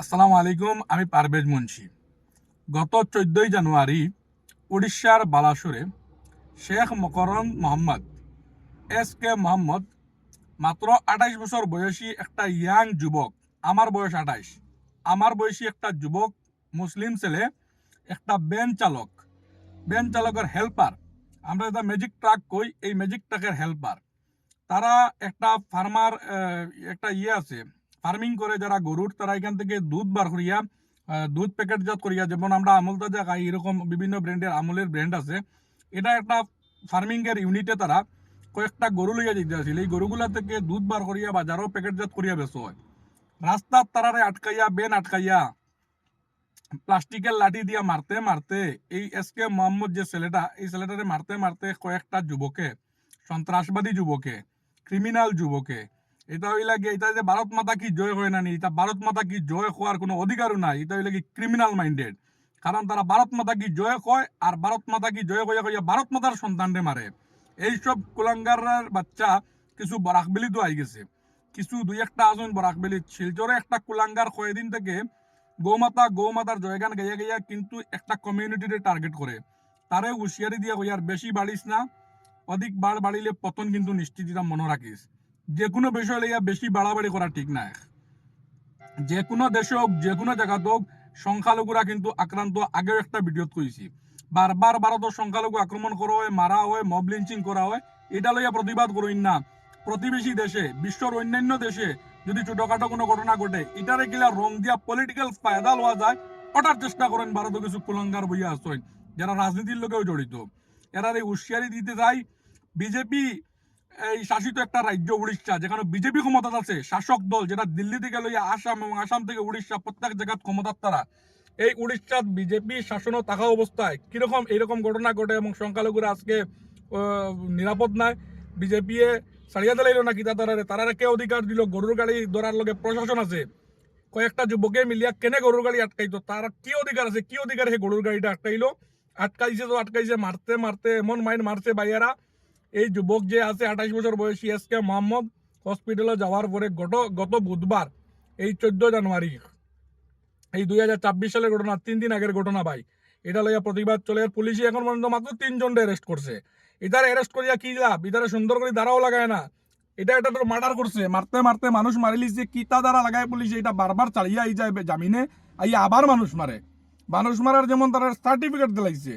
আসসালামু আলাইকুম, আমি পারভেজ মুন্সি। গত চোদ্দই জানুয়ারি উড়িষ্যার বালাসুরে শেখ মকরম মোহাম্মদ, এস কে মোহাম্মদ, মাত্র আঠাইশ বছর বয়সী একটা ইয়াং যুবক, আমার বয়স আঠাইশ আমার বয়সী একটা যুবক, মুসলিম ছেলে, একটা ব্যান চালক। ব্যান চালকের হেল্পার আমরা যেটা ম্যাজিক ট্রাক কই, এই ম্যাজিক ট্রাকের হেল্পার তারা একটা ফার্মার একটা ইয়ে আছে ফার্মিং করে যারা গরুর, তারা এখান থেকে দুধ বার করিয়া দুধ প্যাকেটজাত করিয়া, যেমন আমরা আমুল তাজা খাই, এরকম বিভিন্ন ব্র্যান্ডের আমুলের ব্র্যান্ড আছে। এটা একটা ফার্মিং এর ইউনিটে তারা কয়েকটা গরু লইয়া যেতে আসছিল এই গরুগুলা থেকে দুধ বার করিয়া বাজারও প্যাকেটজাত করিয়া বেচো হয়। রাস্তার তারারে আটকাইয়া, বেন আটকাইয়া, প্লাস্টিকের লাঠি দিয়া মারতে মারতে, এই এস কে মোহাম্মদ যে ছেলেটা, এই ছেলেটারে মারতে মারতে কয়েকটা যুবকে, সন্ত্রাসবাদী যুবকে ক্রিমিনাল যুবকে এটা এটা যে ভারত মাতা কি জয় হয় না নি এটা ভারত মাতা কি জয় হওয়ার কোনো অধিকারও নাই। এটা ক্রিমিনাল মাইন্ডেড কারণ তারা ভারত মাতা কি জয় আর ভারত মাতা কি জয় কইয়া কইয়া ভারত মাতার মারে এইসব বাচ্চা কিছু আই গেছে। কিছু দুই একটা আসন বরাকবেলি শিলচরে একটা কুলাঙ্গার কয়েকদিন থেকে গৌমাতা গৌমাতার জয়গান গাইয়া গাইয়া কিন্তু একটা কমিউনিটিরে টার্গেট করে তারে হুঁশিয়ারি দিয়া কইয়ার বেশি বাড়িস না, অধিক বাড় বাড়িলে পতন কিন্তু নিশ্চিত মনে রাখিস যে কোনো বিষয় লইয়া বেশি বাড়াবাড়ি করা ঠিক নাই। যে কোনো দেশে হোক যে কোনো জায়গাত হোক সংখ্যালঘুরা কিন্তু আক্রান্ত, আগেও একটা ভিডিওত কইছি। বারবার ভারতের সংখ্যালঘু আক্রমণ করা হয়, মারা হয়, মব লিঞ্চিং করা হয়, এটা লইয়া প্রতিবাদ করইন না। প্রতিবেশী দেশে, বিশ্বের অন্যান্য দেশে যদি ছোটখাটো কোনো ঘটনা ঘটে, এটারে গিলা রং দিয়া পলিটিক্যাল ফায়দা লওয়া যায় ওটার চেষ্টা করেন ভারতে কিছু কুলঙ্গার বইয়া আসছেন যারা রাজনীতির লোকেও জড়িত। এরা এই হুঁশিয়ারি দিতে যায়, বিজেপি এই শাসিত একটা রাজ্য উড়িষ্যা, যেখানে বিজেপি ক্ষমতা আছে, শাসক দল যেটা দিল্লি থেকে লইয়া আসাম এবং আসাম থেকে উড়িষ্যা, প্রত্যেক জায়গাত ক্ষমতার তারা। এই উড়িষ্যাত বিজেপি শাসনও থাকা অবস্থায় কীরকম, এইরকম ঘটনা ঘটে এবং সংখ্যালঘুরা আজকে নিরাপদ নাই? বিজেপি এ ছাড়িয়া দিলাইল না কিতা তারারে তারারে কে অধিকার দিল? গরুর গাড়ি ধরার লগে প্রশাসন আছে। কয়েকটা যুবকে মিলিয়া কেনে গরুর গাড়ি আটকাইতো? তার কি অধিকার আছে? কি অধিকার সে গরুর গাড়িটা আটকাইলো? আটকাইছে তো আটকাইছে, মারতে মারতে, এমন মাইন মারছে বাইয়ারা এই যুবক যে আছে আঠাশ বছর বয়সী, এস কে মোহাম্মদ হসপিটালে যাওয়ার পরে গত গত বুধবার, এই চোদ্দ জানুয়ারি, এই দুই হাজার ছাব্বিশ সালের ঘটনা, তিন দিন আগের ঘটনা ভাই। এটা লইয়া প্রতিবাদ চলে, আর পুলিশই এখন পর্যন্ত মাত্র তিনজনকে অ্যারেস্ট করছে। এটারে অ্যারেস্ট করিয়া কি লাভ? এটারে সুন্দর করে দাঁড়াও লাগায় না। এটা এটা তো মার্ডার করছে। মারতে মারতে মানুষ মারিলিস যে কিতা দ্বারা লাগায় পুলিশ? এটা বারবার চালিয়ে আই যায় জামিনে আই আবার মানুষ মারে। মানুষ মারার যেমন তারা সার্টিফিকেট দিলাইছে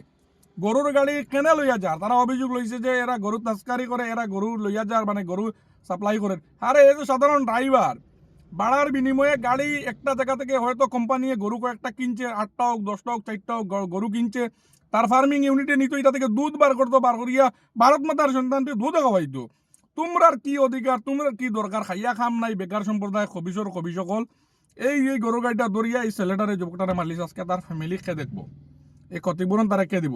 গরুর গাড়ি কেনে লইয়া যার? তারা অভিযোগ লইছে যে এরা গরু তস্কারি করে, এরা গরু লইয়া যার মানে গরু সাপ্লাই করে। আরে, এই যে সাধারণ ড্রাইভার ভাড়ার বিনিময়ে গাড়ি একটা জায়গা থেকে হয়তো কোম্পানি গরু কয়েকটা কিনছে, আটটা হোক, দশটা হোক, চারটা হোক গরু কিনছে, তার ফার্মিং ইউনিটে নিত, এটা থেকে দুধ বার করতো, বার করিয়া ভারত মাতার সন্তানটি দুধ খাওয়াইতো। তোমরার কি অধিকার তোমরা কি দরকার? খাইয়া খাম নাই, বেকার সম্প্রদায়, খবিসর খবি সকল এই এই গরু গাড়িটা দরিয়া এই ছেলেটারে যুবকটারে মারলিস আজকে তার ফ্যামিলি কে দেখব। এই ক্ষতিপূরণ তারা কে দিব?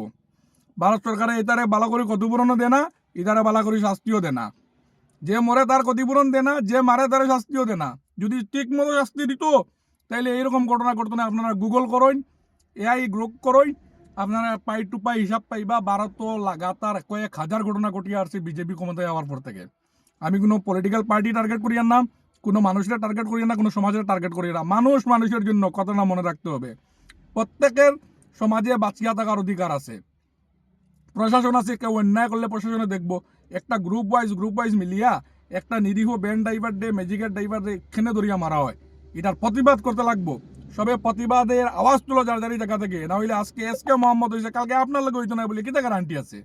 ভারত সরকারে এটারে বালা করে ক্ষতিপূরণও দেয় না, ইতারে বালা করে শাস্তিও দেয় না। যে মরে তার ক্ষতিপূরণ দেয় না, যে মারে তার শাস্তিও দেয় না। যদি ঠিক মতো শাস্তি দিত, তাইলে এইরকম ঘটনা ঘটতো না। আপনারা গুগল করইন এআই গ্রুপ করেন, আপনারা পাই টু পাই হিসাব পাইবা, ভারত লাগাতার কয়েক হাজার ঘটনা ঘটিয়ে আসছে বিজেপি ক্ষমতায় যাওয়ার পর থেকে। আমি কোনো পলিটিক্যাল পার্টি টার্গেট করি না, কোনো মানুষের টার্গেট করি না, কোনো সমাজের টার্গেট করি না। মানুষ মানুষের জন্য কথাটা মনে রাখতে হবে। প্রত্যেকের সমাজে বাঁচিয়া থাকার অধিকার আছে। প্রশাসন আছে, কেউ অন্যায় করলে প্রশাসনে দেখব। একটা গ্রুপ ওয়াইজ গ্রুপ ওয়াইজ মিলিয়া একটা নিরীহ ব্যান্ড ড্রাইভার ডে ম্যাজিকের ড্রাইভার ডে এখানে ধরিয়া মারা হয়। এটার প্রতিবাদ করতে লাগবো। সবে প্রতিবাদের আওয়াজ তুলো যার যারি জায়গা থেকে। না হইলে আজকে এস কে মোহাম্মদ হয়েছে কালকে আপনার লোক হইতো না বলে কি গ্যারান্টি আছে?